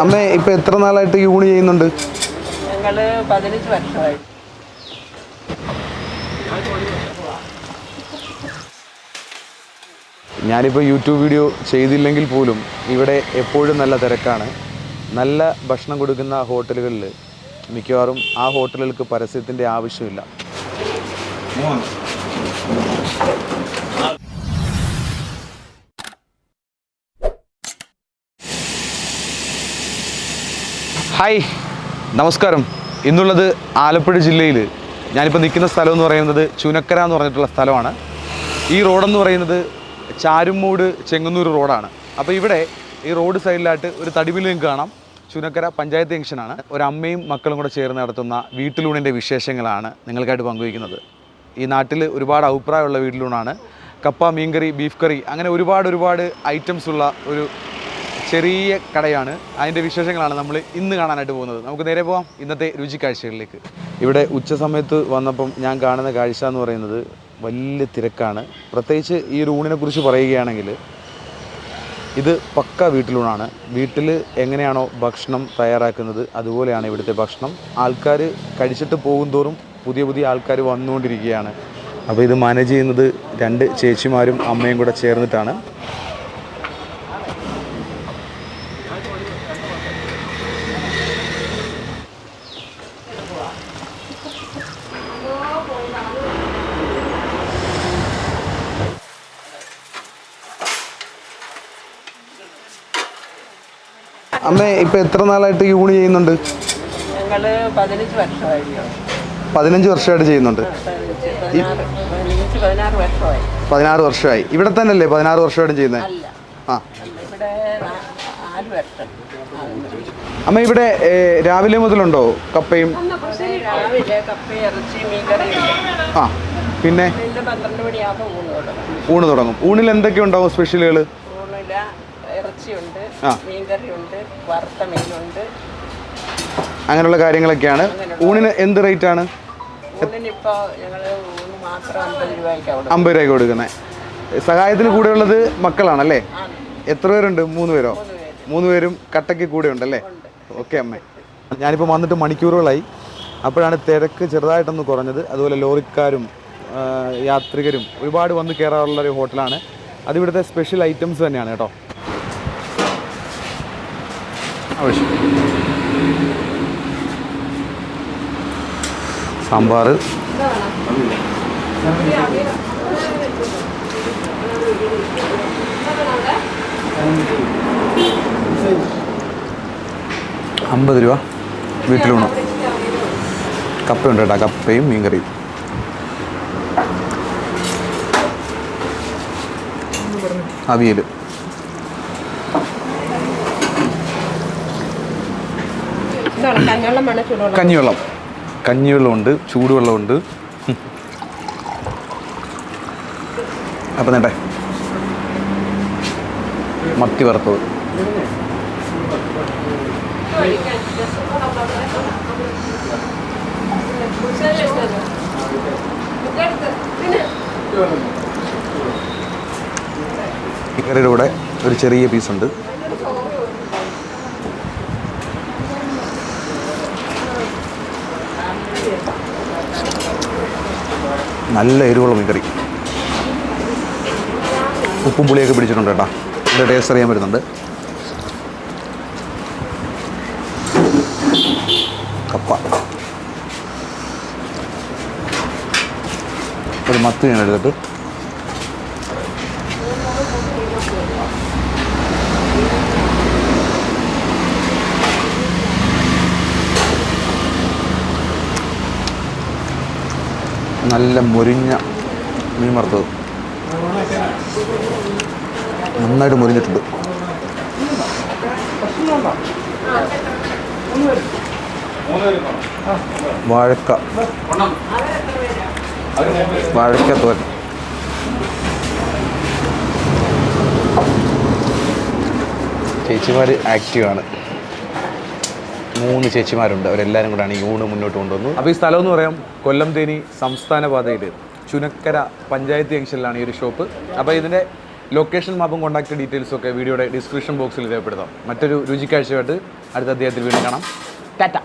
അമ്മ ഇപ്പൊ എത്ര നാളായിട്ട് യൂണി ചെയ്യുന്നുണ്ട്? പതിനഞ്ച് വർഷമായി. ഞാനിപ്പോൾ യൂട്യൂബ് വീഡിയോ ചെയ്തില്ലെങ്കിൽ പോലും ഇവിടെ എപ്പോഴും നല്ല തിരക്കാണ്. നല്ല ഭക്ഷണം കൊടുക്കുന്ന ഹോട്ടലുകളിൽ മിക്കവാറും ആ ഹോട്ടലുകൾക്ക് പരസ്യത്തിന്റെ ആവശ്യമില്ല. ഹായ് നമസ്കാരം. ഇന്നുള്ളത് ആലപ്പുഴ ജില്ലയിൽ ഞാനിപ്പോൾ നിൽക്കുന്ന സ്ഥലം എന്ന് പറയുന്നത് ചുനക്കര എന്ന് പറഞ്ഞിട്ടുള്ള സ്ഥലമാണ്. ഈ റോഡെന്ന് പറയുന്നത് ചാരുമൂട് ചെങ്ങന്നൂർ റോഡാണ്. അപ്പോൾ ഇവിടെ ഈ റോഡ് സൈഡിലായിട്ട് ഒരു തടിവിൽ നിങ്ങൾക്ക് കാണാം. ചുനക്കര പഞ്ചായത്ത് ജംഗ്ഷനാണ് ഒരു അമ്മയും മക്കളും കൂടെ ചേർന്ന് നടത്തുന്ന വീട്ടിലൂണിന്റെ വിശേഷങ്ങളാണ് നിങ്ങൾക്കായിട്ട് പങ്കുവയ്ക്കുന്നത്. ഈ നാട്ടിൽ ഒരുപാട് അഭിപ്രായമുള്ള വീട്ടിലൂണാണ്. കപ്പ മീൻകറി ബീഫ് കറി അങ്ങനെ ഒരുപാട് ഒരുപാട് ഐറ്റംസ് ഉള്ള ഒരു ചെറിയ കടയാണ്. അതിന്റെ വിശേഷങ്ങളാണ് നമ്മൾ ഇന്ന് കാണാനായിട്ട് പോകുന്നത്. നമുക്ക് നേരെ പോവാം ഇന്നത്തെ രുചി കാഴ്ചകളിലേക്ക് ഇവിടെ ഉച്ച സമയത്ത് വന്നപ്പം ഞാൻ കാണുന്ന കാഴ്ച എന്ന് പറയുന്നത് വലിയ തിരക്കാണ്. പ്രത്യേകിച്ച് ഈ റൂണിനെ കുറിച്ച് പറയുകയാണെങ്കിൽ ഇത് പക്ക വീട്ടിലൂണാണ്. വീട്ടിൽ എങ്ങനെയാണോ ഭക്ഷണം തയ്യാറാക്കുന്നത് അതുപോലെയാണ് ഇവിടുത്തെ ഭക്ഷണം. ആൾക്കാർ കഴിച്ചിട്ട് പോകും തോറും പുതിയ പുതിയ ആൾക്കാർ വന്നുകൊണ്ടിരിക്കുകയാണ്. അപ്പോൾ ഇത് മാനേജ് ചെയ്യുന്നത് രണ്ട് ചേച്ചിമാരും അമ്മയും കൂടെ ചേർന്നിട്ടാണ്. അമ്മ ഇപ്പൊ എത്ര നാളായിട്ട് യൂണി ചെയ്യുന്നുണ്ട്? പതിനഞ്ച് വർഷമായി പതിനഞ്ച് വർഷമായിട്ട് ചെയ്യുന്നുണ്ട്. പതിനാറ് വർഷമായി. ഇവിടെ തന്നെ അല്ലേ പതിനാറ് വർഷമായിട്ട് ചെയ്യുന്നത് ആ. അമ്മ ഇവിടെ രാവിലെ മുതലുണ്ടോ കപ്പയും? ആ പിന്നെ? ഊണ് തുടങ്ങും. ഊണ് തുടങ്ങും. ഊണിൽ എന്തൊക്കെ ഉണ്ടാവും സ്പെഷ്യലുകൾ ഇറച്ചിയുണ്ട്. മീൻകറിയുണ്ട് വറുത്ത മീനുണ്ട്. അങ്ങനെയുള്ള കാര്യങ്ങളൊക്കെയാണ്. ഊണിന് എന്ത് റേറ്റ് ആണ്? അമ്പത് രൂപയ്ക്ക് കൊടുക്കുന്നത്. സഹായത്തിന് കൂടെ ഉള്ളത് മക്കളാണല്ലേ എത്ര പേരുണ്ട്? മൂന്ന് പേരോ? മൂന്ന് പേരും. കട്ടയ്ക്ക് കൂടെ ഉണ്ടല്ലേ ഓക്കെ അമ്മേ. ഞാനിപ്പോൾ വന്നിട്ട് മണിക്കൂറുകളായി. അപ്പോഴാണ് തിരക്ക് ചെറുതായിട്ടൊന്ന് കുറഞ്ഞത്. അതുപോലെ ലോറിക്കാരും യാത്രികരും ഒരുപാട് വന്ന് കയറാറുള്ള ഒരു ഹോട്ടലാണ്. അതിവിടുത്തെ സ്പെഷ്യൽ ഐറ്റംസ് തന്നെയാണ് കേട്ടോ. ആവശ്യം. സാമ്പാർ അമ്പത് രൂപ. വീട്ടിലൂണോ കപ്പയുണ്ട് കേട്ടോ കപ്പയും മീൻകറിയും. അവിയൽ കഞ്ഞവെള്ളം കഞ്ഞിവെള്ളമുണ്ട് ചൂടുവെള്ളമുണ്ട്. അപ്പം നേട്ടെ. മത്തി വറുത്തത്. ഇക്കറിയുടെ കൂടെ ഒരു ചെറിയ പീസുണ്ട് നല്ല എരിവുള്ള മീൻകറി. ഉപ്പും പുളിയൊക്കെ പിടിച്ചിട്ടുണ്ട് കേട്ടോ. ഇതിന്റെ ടേസ്റ്റ് അറിയാൻ വരുന്നുണ്ട് കപ്പ. ഒരു മത്ത് ഞാൻ എടുത്തിട്ട്. നല്ല മുരിഞ്ഞ മീൻ വറുത്തത്. നന്നായിട്ട് മുരിഞ്ഞിട്ടുണ്ട്. വാഴക്ക. വാഴക്ക തോൽ ചേച്ചിമാർ ആക്റ്റീവാണ് മൂന്ന് ചേച്ചിമാരുണ്ട്. അവരെല്ലാവരും കൂടെയാണ് ഈ ഊണ് മുന്നോട്ട് കൊണ്ടുവന്നത്. അപ്പോൾ ഈ സ്ഥലം എന്ന് പറയാം കൊല്ലം തേനി സംസ്ഥാന പാതയിൽ ചുനക്കര പഞ്ചായത്ത് ജംഗ്ഷനിലാണ് ഈ ഒരു ഷോപ്പ്. അപ്പോൾ ഇതിന്റെ ലൊക്കേഷൻ മാപ്പും കോൺടാക്ട് ഡീറ്റെയിൽസും ഒക്കെ വീഡിയോയുടെ ഡിസ്ക്രിപ്ഷൻ ബോക്സിൽ രേഖപ്പെടുത്താം. മറ്റൊരു രുചിക്കാഴ്ചയായിട്ട് അടുത്ത അദ്ദേഹത്തിൽ വീണ്ടും കാണാം. ടാറ്റ.